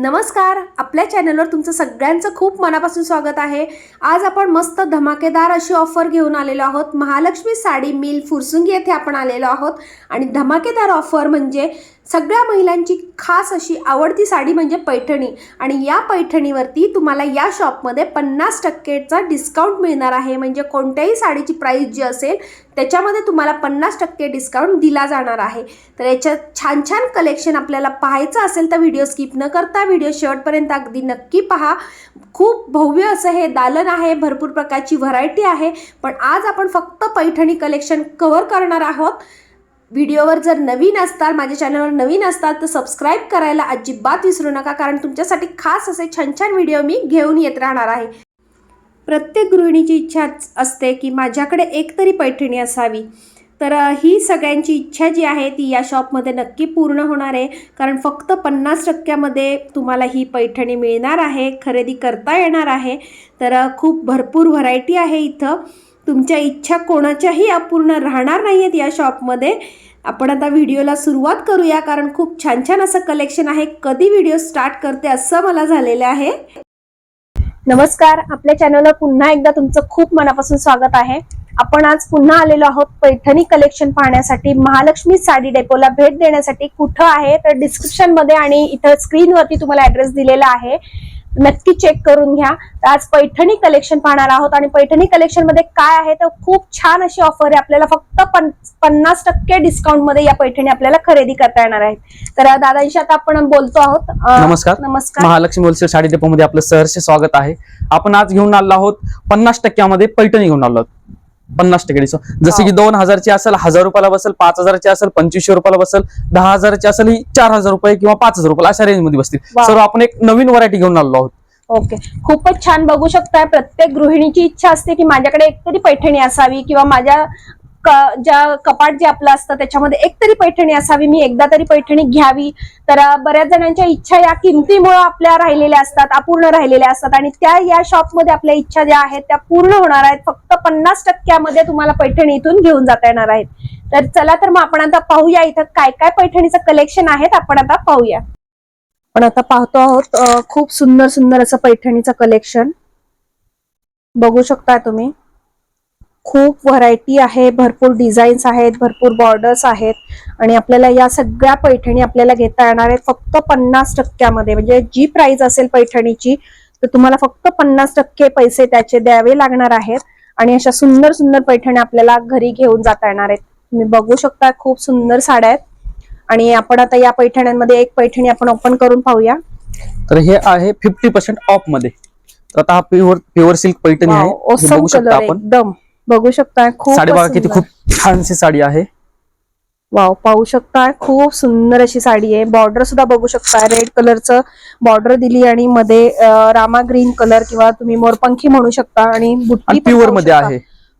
नमस्कार. आपल्या चॅनलवर तुमचं सगळ्यांचं खूप मनापासून स्वागत आहे. आज आपण मस्त धमाकेदार अशी ऑफर घेऊन आलेलो आहोत. महालक्ष्मी साडी मिल फुरसुंगी येथे आपण आलेलो आहोत. आणि धमाकेदार ऑफर म्हणजे सगळ्या महिलांची खास अशी आवडती साडी म्हणजे पैठणी. आणि या पैठणीवरती तुम्हाला या शॉपमध्ये पन्नास टक्केचा डिस्काउंट मिळणार आहे. म्हणजे कोणत्याही साडीची प्राईस जी असेल त्याच्यामध्ये तुम्हाला पन्नास टक्के डिस्काउंट दिला जाणार आहे. तर याच्यात छान छान कलेक्शन आपल्याला पाहायचं असेल तर व्हिडिओ स्किप न करता व्हिडिओ शेवटपर्यंत अगदी नक्की पहा. खूप भव्य असं हे दालन आहे. भरपूर प्रकारची व्हरायटी आहे. पण आज आपण फक्त पैठणी कलेक्शन कव्हर करणार आहोत. व्हिडिओवर जर नवीन असताल माझ्या चॅनलवर नवीन असताल तर सबस्क्राईब करायला अजिबात विसरू नका कारण तुमच्यासाठी खास असे छान छान व्हिडिओ मी घेऊन येत राहणार आहे. प्रत्येक गृहिणीची इच्छा असते की माझ्याकडे एक तरी पैठणी असावी. तर ही सगळ्यांची इच्छा जी आहे ती या शॉपमध्ये नक्की पूर्ण होणार आहे. कारण फक्त पन्नास टक्क्यामध्ये तुम्हाला ही पैठणी मिळणार आहे खरेदी करता येणार आहे. तर खूप भरपूर व्हरायटी आहे इथं. तुमच्या इच्छा कोणाच्याही अपूर्ण राहणार नाही आहेत या शॉपमध्ये. आपण आता व्हिडिओला सुरुवात करूया कारण खूप छान छान असं कलेक्शन आहे. कधी व्हिडिओ स्टार्ट करते असं मला झालेलं आहे. नमस्कार आपल्या चॅनलवर पुन्हा एकदा तुमचं खूप मनापासून स्वागत आहे. आपण आज पुन्हा आलेलो आहोत पैठणी कलेक्शन पाहण्यासाठी. महालक्ष्मी साडी डेपोला भेट देण्यासाठी कुठं आहे तर डिस्क्रिप्शनमध्ये आणि इथं स्क्रीनवरती तुम्हाला ऍड्रेस दिलेला आहे. नक्की चेक करून घ्या. तर आज पैठणी कलेक्शन पाहणार आहोत आणि पैठणी कलेक्शनमध्ये काय आहे तर खूप छान अशी ऑफर आहे. आपल्याला फक्त पन- पन्नास टक्के डिस्काउंटमध्ये या पैठणी आपल्याला खरेदी करता येणार आहेत. तर दादांशी आता आपण बोलतो आहोत. नमस्कार. नमस्कार. महालक्ष्मी होलसेल साडी डेपोमध्ये आपलं सहर्ष स्वागत आहे. आपण आज घेऊन आलो आहोत पन्नास टक्क्यामध्ये पैठणी घेऊन आलो आहोत. पन्नास टक्के डिस्काउंट जसे की दोन हजारची असेल हजार रुपयाला बसेल पाच हजारची असेल पंचवीसशे रुपयाला बसेल दहा हजारची असेल ही चार हजार रुपये किंवा पाच हजार रुपये अशा रेंजमध्ये बसतील. सर्व आपण एक नवीन व्हरायटी घेऊन आलो आहोत. ओके. खूपच छान बघू शकताय. प्रत्येक गृहिणीची इच्छा असते की माझ्याकडे एकतरी पैठणी असावी किंवा माझ्या ज्या कपाट जे आपलं असतं त्याच्यामध्ये एकतरी पैठणी असावी मी एकदा तरी पैठणी घ्यावी. तर बऱ्याच जणांच्या इच्छा या किमतीमुळे आपल्या राहिलेल्या असतात अपूर्ण राहिलेल्या असतात. आणि त्या या शॉपमध्ये आपल्या इच्छा ज्या आहेत त्या पूर्ण होणार आहेत. फक्त पन्नास टक्क्यामध्ये तुम्हाला पैठणी इथून घेऊन जाता येणार आहेत. तर चला तर मग आपण आता पाहूया इथं काय काय पैठणीचं कलेक्शन आहेत आपण आता पाहूया. आपण आता पाहतो आहोत खूप सुंदर सुंदर असं पैठणीचं कलेक्शन बघू शकता तुम्ही. खूप व्हरायटी आहे भरपूर डिझाईन्स आहेत भरपूर बॉर्डर्स आहेत आणि आपल्याला या सगळ्या पैठणी आपल्याला घेता येणार आहेत फक्त पन्नास टक्क्यामध्ये. म्हणजे जी प्राइस असेल पैठणीची तर तुम्हाला फक्त पन्नास टक्के पैसे त्याचे द्यावे लागणार आहेत आणि अशा सुंदर सुंदर पैठणी आपल्याला घरी घेऊन जाता येणार आहेत. तुम्ही बघू शकता खूप सुंदर साड्या आहेत. आणि आपण आता या पैठण्यांमध्ये एक पैठणी आपण ओपन करून पाहूया. तर हे आहे फिफ्टी पर्सेंट ऑफमध्ये. तर आता हा प्युअर प्युअर सिल्क पैठणी आहे. एकदम. बघू शकता खूप साडी बघा किती खूप छानशी साडी आहे. वाव पाहू शकता खूप सुंदर अशी साडी आहे. बॉर्डर सुद्धा बघू शकता रेड कलरचं बॉर्डर दिली आणि मध्ये रामा ग्रीन कलर किंवा तुम्ही मोरपंखी म्हणू शकता आणि प्युअरमध्ये. आहे.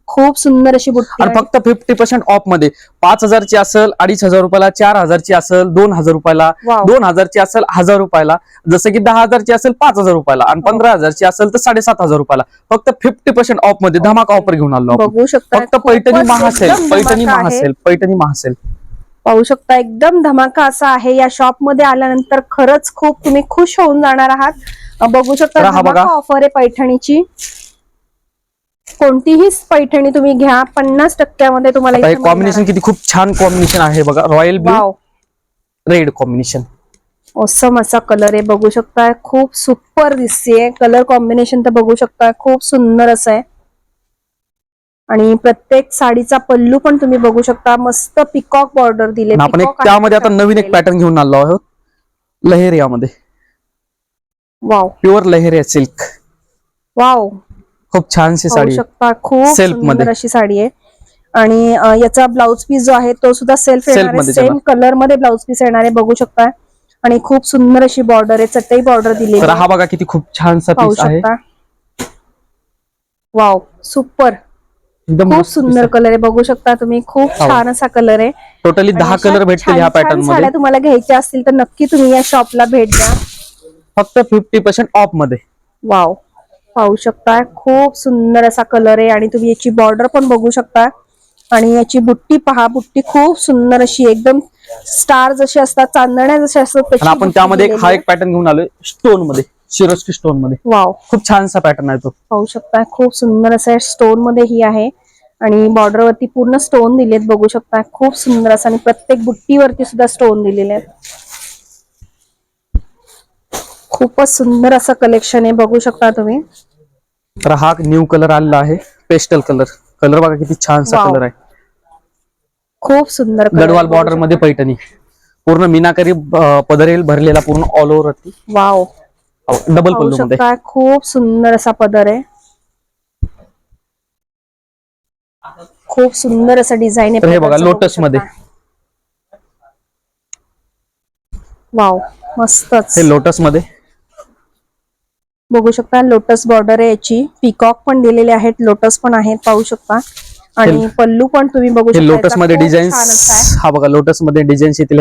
खूप सुंदर अशी बुट्टी. फक्त फिफ्टी पर्सेंट ऑफमध्ये पाच हजारची असेल अडीच हजार रुपयाला चार हजारची असेल दोन हजार रुपयाला. दोन हजारची असेल हजार रुपयाला जसं की दहा हजारची असेल पाच हजार रुपयाला आणि. पंधरा हजारची असेल तर साडेसात हजार रुपयाला फक्त फिफ्टी पर्सेंट ऑफमध्ये धमाका ऑफर घेऊन आलो. बघू शकता फक्त पैठणी महासेल पैठणी. महासेल पैठणी महासेल पाहू शकता एकदम धमाका असा आहे या शॉपमध्ये आल्यानंतर खरंच खूप तुम्ही खुश होऊन जाणार आहात बघू शकता. ऑफर आहे पैठणीची कोणतीही पैठणी तुम्ही घ्या पन्नास टक्क्यामध्ये तुम्हाला हे कॉम्बिनेशन. किती खूप छान कॉम्बिनेशन आहे बघा. Royal wow red combination awesome असा कलर आहे बघू शकता खूप सुपर दिसते कलर कॉम्बिनेशन तर बघू शकता खूप सुंदर असं आहे. आणि प्रत्येक साडीचा पल्लू पण तुम्ही बघू शकता. मस्त पिकॉक बॉर्डर दिले. आपण एक त्यामध्ये आता नवीन एक. पॅटर्न घेऊन आलो आहोत. लहेरियामध्ये. Wow pure leheriya silk wow खूप छानशी साडी. शकता. खूप सुंदरमध्ये. अशी साडी आहे. आणि याचा ब्लाउज पीस जो आहे तो सुद्धा सेल्फ येणार आहे. सेम कलरमध्ये ब्लाउज पीस येणार आहे बघू शकता. आणि खूप सुंदर अशी बॉर्डर आहे चटई बॉर्डर दिली हा बघा किती खूप छानसा पाहू पीस आहे. शकता. वाव सुपर एकदम खूप सुंदर कलर आहे बघू शकता तुम्ही. खूप हो. छान असा कलर आहे. टोटली दहा कलर भेटतील ह्या छान- छान पॅटर्नमध्ये. तुम्हाला घ्यायच्या असतील तर नक्की तुम्ही या शॉपला भेट द्या. फक्त फिफ्टी पर्सेंट ऑफमध्ये. वाव पाहू शकता खूप सुंदर असा कलर आहे आणि तुम्ही याची बॉर्डर पण बघू शकता आणि याची बुट्टी पहा बुट्टी खूप सुंदर अशी एकदम स्टार जसे असतात चांदण्या जसे असतात आपण त्यामध्ये हा. एक पॅटर्न घेऊन आलोय. स्टोनमध्ये शिरोस्की स्टोनमध्ये. वाव खूप छानसा पॅटर्न आहे तो. पाहू शकता खूप सुंदर असं स्टोनमध्ये ही आहे. आणि बॉर्डर वरती पूर्ण स्टोन दिलेत बघू शकता खूप सुंदर असं आणि प्रत्येक बुट्टीवरती सुद्धा स्टोन दिलेले आहेत. खूपच सुंदर असं कलेक्शन आहे. बघू शकता तुम्ही. तर हा न्यू कलर आलेला आहे. पेस्टल कलर कलर बघा किती छानसा. कलर आहे. खूप सुंदर गडवाल बॉर्डरमध्ये पैठणी. पूर्ण मीनाकरी पदरेल भरलेला पूर्ण all over wow double pallu मध्ये. खूप सुंदर असा पदर आहे. खूप सुंदर असं डिझाईन आहे हे बघा लोटसमध्ये. वाव मस्तच. हे लोटसमध्ये. बघू शकता लोटस बॉर्डर आहे याची पिकॉक पण दिलेले आहेत लोटस पण आहेत पाहू शकता आणि पल्लू पण तुम्ही बघू हे शकता लोटसमध्ये छान आहे. हा बघा लोटसमध्ये डिझाईन्स येतील.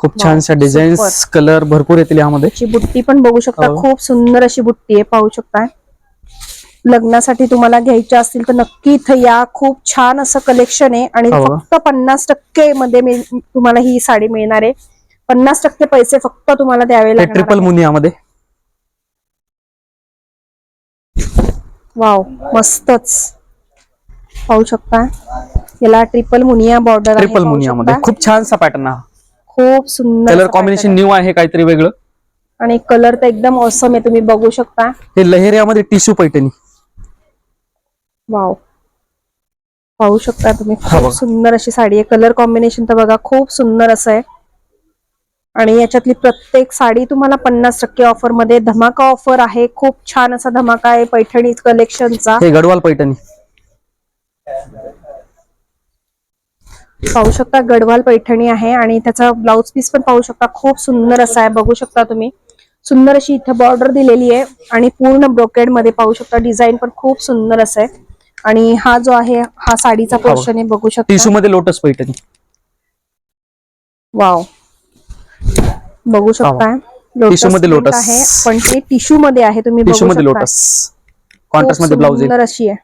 खूप छानशा डिझाईन्स कलर भरपूर येतील यामध्ये बुट्टी पण बघू शकता हो. खूप सुंदर अशी बुट्टी आहे पाहू शकता लग्नासाठी तुम्हाला घ्यायच्या असतील तर नक्की इथं या खूप छान असं कलेक्शन आहे आणि हो. फक्त पन्नास टक्के मध्ये तुम्हाला ही साडी मिळणार आहे पन्नास टक्के पैसे फक्त तुम्हाला द्यावे लागणार ट्रिपल आहे. मुनियामध्ये वाव मस्तच. पाहू शकता? याला ट्रिपल मुनिया बॉर्डर ट्रिपल मुनियामध्ये खूप छानसा पॅटर्न हा. खूप सुंदर कलर असं कॉम्बिनेशन न्यू आहे. काहीतरी वेगळं. आहे. आणि कलर तर एकदम औसम आहे तुम्ही बघू शकता. हे लहेरियामध्ये टिश्यू पैठणी. वाव पाहू शकता तुम्ही. हा बघा. खूप सुंदर अशी साडी आहे. कलर कॉम्बिनेशन तर बघा खूप सुंदर असं आहे. आणि याच्यातली प्रत्येक साडी तुम्हाला पन्नास टक्के ऑफरमध्ये धमाका ऑफर आहे. खूप छान असा धमाका आहे पैठणी कलेक्शनचा हे गडवाल पैठणी. पाहू शकता गडवाल पैठणी आहे आणि त्याचा ब्लाउज पीस पण पाहू शकता. खूप सुंदर असा आहे. बघू शकता तुम्ही. सुंदर अशी इथं बॉर्डर दिलेली आहे आणि पूर्ण ब्रोकेडमध्ये पाहू शकता. डिझाईन पण खूप सुंदर असं आहे. आणि हा जो आहे हा साडीचा पोर्शन आहे बघू शकता. मध्ये लोटस पैठणी. वाव बघू शकता Tissue मध्ये lotus. आहे पण ते टिश्यू मध्ये आहे तुम्ही टिश्यू मध्ये लोटस कॉन्ट्रास्टमध्ये ब्लाउज अशी आहे.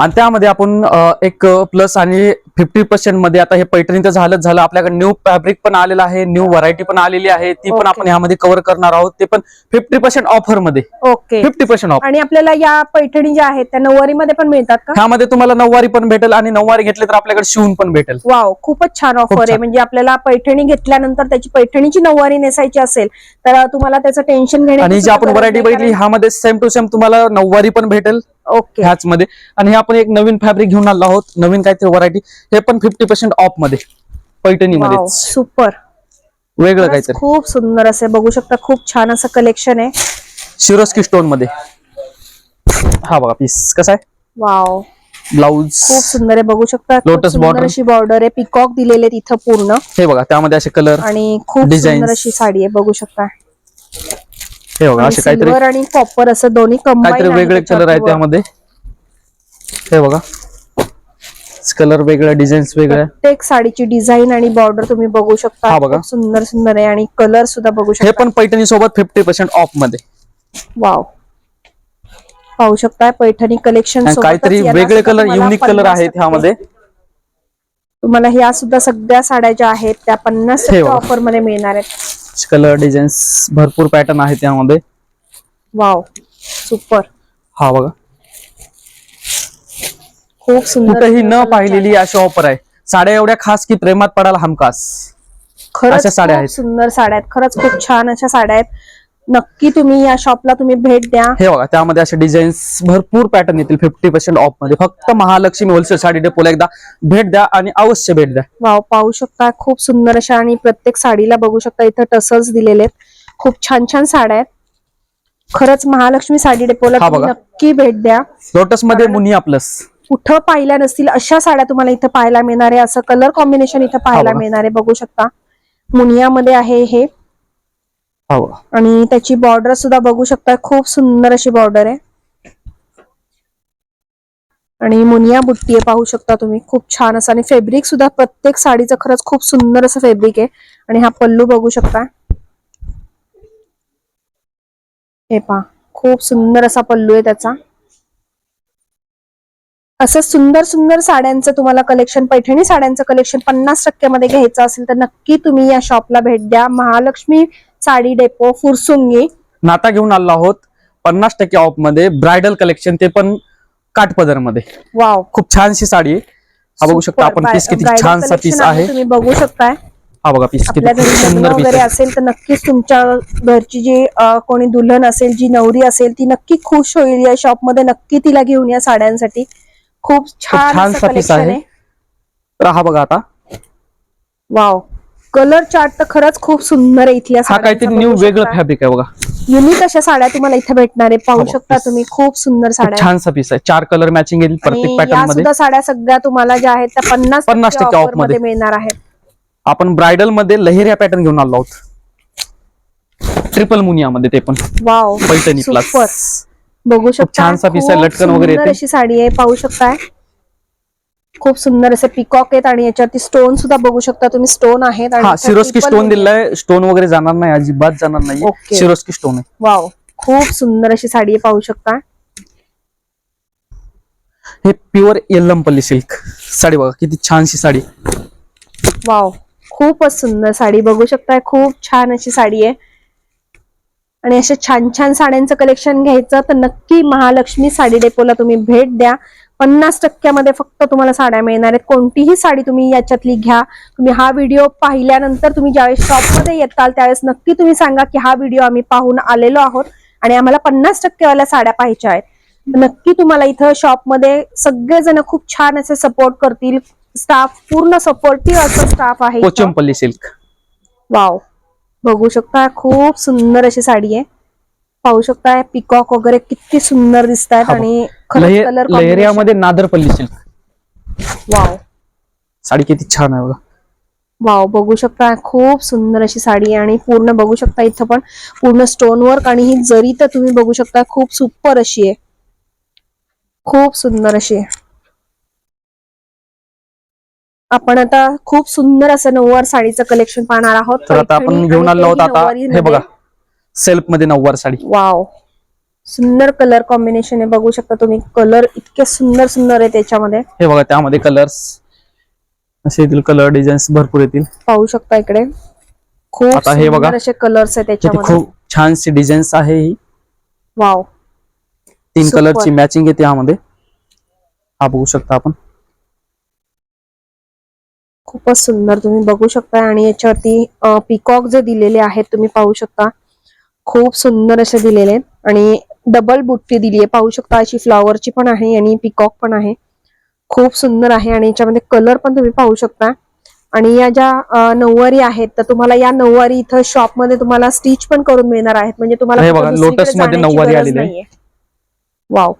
आणि त्यामध्ये आपण एक प्लस आणि फिफ्टी पर्सेंटमध्ये आता हे पैठणीचं झालंच झालं. आपल्याकडे न्यू फॅब्रिक पण आलेलं आहे न्यू व्हरायटी पण आलेली आहे. ती पण. आपण यामध्ये कव्हर करणार आहोत. ते पण फिफ्टी पर्सेंट ऑफरमध्ये. ओके फिफ्टी पर्सेंट ऑफ आणि आपल्याला या पैठणी ज्या आहेत त्या नऊवारी मध्ये पण मिळतात का? ह्यामध्ये तुम्हाला नऊवारी पण भेटेल आणि नऊवारी घेतले तर आपल्याकडे शिवून पण भेटेल. वाव खूपच छान ऑफर आहे. म्हणजे आपल्याला पैठणी घेतल्यानंतर त्याची पैठणीची नऊवारी नेसायची असेल तर तुम्हाला त्याचं टेन्शन घेणे आणि जी आपण व्हरायटी बघितली ह्यामध्ये सेम टू सेम तुम्हाला नऊवारी पण भेटेल. ओके. ह्याच मध्ये आणि हे आपण एक नवीन फॅब्रिक घेऊन आलो आहोत. नवीन काहीतरी व्हरायटी हे पण फिफ्टी पर्सेंट ऑफमध्ये. पैठणीमध्ये. सुपर वेगळं काहीतरी. खूप सुंदर असे बघू शकता खूप छान असं कलेक्शन आहे. शिरोस्की स्टोनमध्ये. हा बघा पीस कसा आहे? वाव ब्लाऊज खूप सुंदर आहे बघू शकता. सुंदर border. अशी बॉर्डर आहे. पिकॉक दिलेले आहेत इथं पूर्ण. हे बघा त्यामध्ये असे कलर आणि खूप. सुंदर अशी साडी आहे बघू शकता. हे बघा असे काहीतरी सिल्वर आणि कॉपर असं दोन्ही काहीतरी कंबाईन वेगळे कलर आहे त्यामध्ये. हे बघा. कलर वेगळ्या डिझाईन्स वेगळ्या प्रत्येक साडीची डिझाईन आणि बॉर्डर तुम्ही बघू शकता. हा बघा. खूप सुंदर सुंदर आहे आणि कलर सुद्धा बघू हे शकता. पण पैठणी सोबत फिफ्टी पर्सेंट ऑफमध्ये. वाव पाहू शकता पैठणी कलेक्शन आणि काहीतरी वेगळे कलर युनिक कलर आहेत ह्यामध्ये. तुम्हाला ह्या सुद्धा सगळ्या साड्या ज्या आहेत त्या पन्नास हे टक्के. ऑफरमध्ये मिळणार आहेत. कलर डिझाईन्स भरपूर पॅटर्न आहेत त्यामध्ये वाव सुपर हा बघा. खूप सुंदर कुठेही न पाहिलेली अशी ऑफर आहे. साड्या एवढ्या खास की प्रेमात पडायला हमखास. खरंच साड्या खूप आहेत. सुंदर साड्या आहेत. खरंच खूप छान अशा साड्या आहेत. नक्की तुम्ही या शॉपला तुम्ही भेट द्या. हे बघा त्यामध्ये असे डिझाईन्स भरपूर पॅटर्न येतील फिफ्टी पर्सेंट ऑफमध्ये. फक्त महालक्ष्मी होलसेल साडी डेपोला एकदा भेट द्या आणि अवश्य भेट द्या. वाव पाहू शकता खूप सुंदर अशा आणि प्रत्येक साडीला बघू शकता इथं टसल्स दिलेले आहेत. खूप छान छान साड्या आहेत. खरंच महालक्ष्मी साडी डेपोला हा तुम्ही बघा. नक्की भेट द्या. लोटसमध्ये मुनिया प्लस कुठं पाहिल्या नसतील अशा साड्या तुम्हाला इथं पाहायला मिळणार आहे. असं कलर कॉम्बिनेशन इथं पाहायला बघा. मिळणार आहे बघू शकता. मुनियामध्ये आहे हे. हो. आणि त्याची बॉर्डर सुद्धा बघू शकता खूप सुंदर अशी बॉर्डर आहे. आणि मुनिया बुट्टी आहे पाहू शकता तुम्ही. खूप छान असं. आणि फेब्रिक सुद्धा प्रत्येक साडीचं खरंच खूप सुंदर असं फेब्रिक आहे. आणि हा पल्लू बघू शकता हे पहा. खूप सुंदर असा पल्लू आहे त्याचा. असं सुंदर सुंदर साड्यांचं तुम्हाला कलेक्शन पैठणी साड्यांचं कलेक्शन पन्नास टक्क्यामध्ये घ्यायचं असेल तर नक्की तुम्ही या शॉपला भेट द्या. महालक्ष्मी साडी डेपो फुरसुंगी. नाता घेऊन आलो आहोत. पन्नास टक्के ऑफमध्ये ब्रायडल कलेक्शन ते पण काठपदरमध्ये वाव खूप छानशी साडी आहे. हा बघू शकता आपण पीस किती छानसा पीस आहे तुम्ही बघू शकताय. हा बघा पीस किती आपल्या घरी लग्न सुंदर पीस वगैरे आहे असेल तर नक्कीच तुमच्या घरची जी अ, कोणी दुल्हन असेल जी नवरी असेल ती नक्की खुश होईल या शॉपमध्ये नक्की तिला घेऊन या साड्यांसाठी. खूप छान छानसा असं piece आहे. आहे. तर हा बघा आता. वाव कलर चार्ट तर खरंच खूप सुंदर आहे इथल्या हा काहीतरी न्यू वेगळं फॅब्रिक आहे बघा. युनिक अशा साड्या तुम्हाला इथे भेटणार आहे. पाहू हा शकता. तुम्ही खूप सुंदर साड्या आहेत. छानसा पीस आहे. चार कलर मॅचिंग येईल आणि प्रत्येक या पॅटर्नमध्ये. सुद्धा साड्या सगळ्या तुम्हाला ज्या आहेत त्या पन्नास 50% टक्के ऑफरमध्ये मध्ये. मिळणार आहेत. आपण ब्रायडलमध्ये लहेरिया पॅटर्न घेऊन आलो आहोत. ट्रिपल मुनिया मध्ये ते पण. वाव पैठणी सुपर प्लस बघू शकता छानसा piece आहे, खूप लटकन वगैरे सुंदर येते. अशी साडी आहे. पाहू शकताय. खूप सुंदर असे पिकॉक आहेत आणि याच्यावरती स्टोन सुद्धा बघू शकता तुम्ही. स्टोन आहेत हा सिरोस्की स्टोन. दिलाय. स्टोन वगैरे जाणार नाही अजिबात जाणार नाही. सिरोस्की स्टोन आहे. वाव खूप सुंदर अशी साडी पाहू शकता. हे प्युअर येल्लमपल्ली सिल्क साडी बघा किती छानशी साडी. वाव खूपच सुंदर साडी बघू शकताय. खूप छान अशी साडी आहे. आणि अशा छान छान साड्यांचं कलेक्शन घ्यायचं तर नक्की महालक्ष्मी साडी डेपोला तुम्ही भेट द्या. पन्नास टक्क्यामध्ये फक्त तुम्हाला साड्या मिळणार आहेत. कोणतीही साडी तुम्ही याच्यातली घ्या. तुम्ही हा व्हिडिओ पाहिल्यानंतर तुम्ही ज्यावेळेस शॉपमध्ये येताल त्यावेळेस नक्की तुम्ही सांगा की हा व्हिडिओ आम्ही पाहून आलेलो आहोत आणि आम्हाला पन्नास टक्केवाल्या साड्या पाहिजे आहेत. नक्की तुम्हाला इथं शॉपमध्ये सगळेजण खूप छान असे सपोर्ट करतील. स्टाफ पूर्ण सपोर्टिव्ह असं स्टाफ आहे इथं. पोचमपल्ली सिल्क. वाव बघू शकता खूप सुंदर अशी साडी आहे. पाहू शकता पिकॉक वगैरे किती सुंदर दिसत आहेत बघ. आणि खरंच कलर लहेरियामध्ये नादरपल्ली सिल्क वाव साडी किती छान आहे बघा. वाव बघू शकता खूप सुंदर अशी साडी आहे आणि पूर्ण बघू शकता इथं पण. पूर्ण स्टोन वर्क आणि ही जरी तर तुम्ही बघू शकता खूप सुपर अशी आहे. खूप सुंदर अशी आहे. आपण आता खूप सुंदर असं नऊवार साडीचं कलेक्शन पाहणार आहोत. तर आता आपण घेऊन आलो आहोत आता. हे बघा. सेल्फमध्ये नऊवार साडी. वाव सुंदर कलर कॉम्बिनेशन आहे. बघू शकता तुम्ही कलर इतके सुंदर सुंदर आहे त्याच्यामध्ये. हे बघा त्यामध्ये कलर्स असे येतील कलर डिझाईन्स भरपूर येतील. पाहू शकता इकडे. खूप आता हे बघा. सुंदर असे कलर्स आहेत किती त्याच्यामध्ये. खूप छानशी डिझाईन्स आहे ही. वाव तीन Super. कलरची मॅचिंग येते यामध्ये. हा बघू शकता आपण. खूपच सुंदर तुम्ही बघू शकता आणि याच्यावरती पिकॉक जे दिलेले आहेत तुम्ही पाहू शकता. खूप सुंदर असे दिलेले आहेत. आणि डबल बुट्टी दिली आहे पाहू शकता अशी फ्लॉवरची पण आहे आणि पिकॉक पण आहे. खूप सुंदर आहे आणि याच्यामध्ये कलर पण तुम्ही पाहू शकता. आणि या ज्या नऊवारी आहेत तर तुम्हाला या नऊवारी इथं शॉपमध्ये तुम्हाला स्टिच पण करून मिळणार आहेत. म्हणजे तुम्हाला लोटसमध्ये नऊवारी आलेली आहे. वाव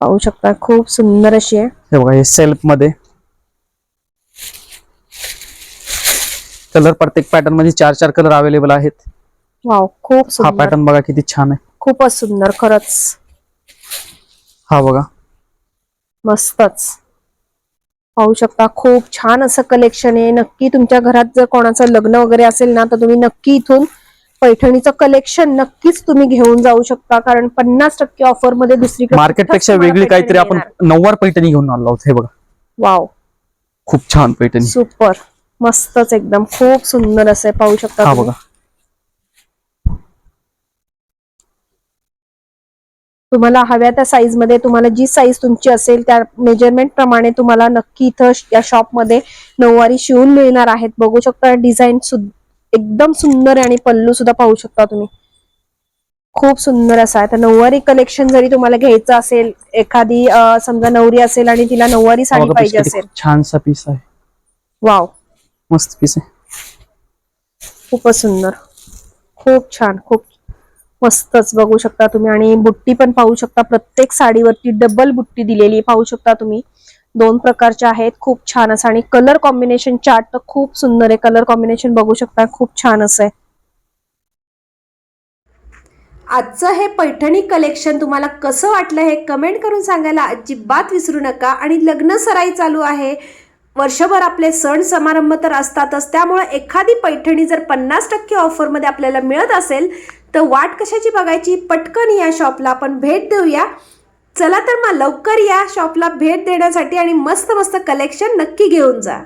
पाहू शकता खूप सुंदर अशी आहे. हे बघा हे सेल्फमध्ये. कलर प्रत्येक पॅटर्नमध्ये चार चार कलर अवेलेबल आहेत. वाव खूप हा सुंदर. पॅटर्न बघा किती छान आहे. खूपच सुंदर खरंच. हा बघा. मस्तच. पाहू शकता खूप छान असं कलेक्शन आहे. नक्की तुमच्या घरात जर कोणाचं लग्न वगैरे असेल ना तर तुम्ही नक्की इथून पैठणीचं कलेक्शन नक्कीच तुम्ही घेऊन जाऊ शकता. कारण पन्नास टक्के ऑफरमध्ये दुसरीकडे मार्केटपेक्षा वेगळी काहीतरी आपण नऊवार पैठणी घेऊन आलो आहोत हे बघा. वाव खूप छान पैठणी. सुपर मस्तच एकदम. खूप सुंदर असं आहे, पाहू शकता हा तुम्ही. बघा. तुम्हाला हव्या त्या साईजमध्ये तुम्हाला जी साईज तुमची असेल त्या मेजरमेंट प्रमाणे तुम्हाला नक्की इथं या शॉपमध्ये नऊवारी शिवून मिळणार आहेत. बघू शकता डिझाईन एकदम सुंदर आहे आणि पल्लू सुद्धा पाहू शकता तुम्ही. खूप सुंदर असा आहे. तर नऊवारी कलेक्शन जरी तुम्हाला घ्यायचं असेल एखादी समजा नवरी असेल आणि तिला नऊवारी साडी पाहिजे असेल. छानसा पीस आहे. वाव मस्त पीस आहे. खूपच सुंदर. खूप छान खूप मस्तच बघू शकता तुम्ही. आणि बुट्टी पण पाहू शकता. प्रत्येक साडीवरती डबल बुट्टी दिलेली पाहू शकता तुम्ही. दोन प्रकारच्या आहेत. खूप छान असं. आणि कलर कॉम्बिनेशन चार्ट तर खूप सुंदर आहे. कलर कॉम्बिनेशन बघू शकता. खूप छान असं आहे. आजचं हे पैठणी कलेक्शन तुम्हाला कसं वाटलं हे कमेंट करून सांगायला अजिबात विसरू नका. आणि लग्न सराई चालू आहे. वर्षभर आपले सण समारंभ तर असतातच. त्यामुळे एखादी पैठणी जर पन्नास टक्के ऑफरमध्ये आपल्याला मिळत असेल तर वाट कशाची बघायची? पटकन या शॉपला आपण भेट देऊया. चला तर मग लवकर या शॉपला भेट देण्यासाठी आणि मस्त मस्त कलेक्शन नक्की घेऊन जा.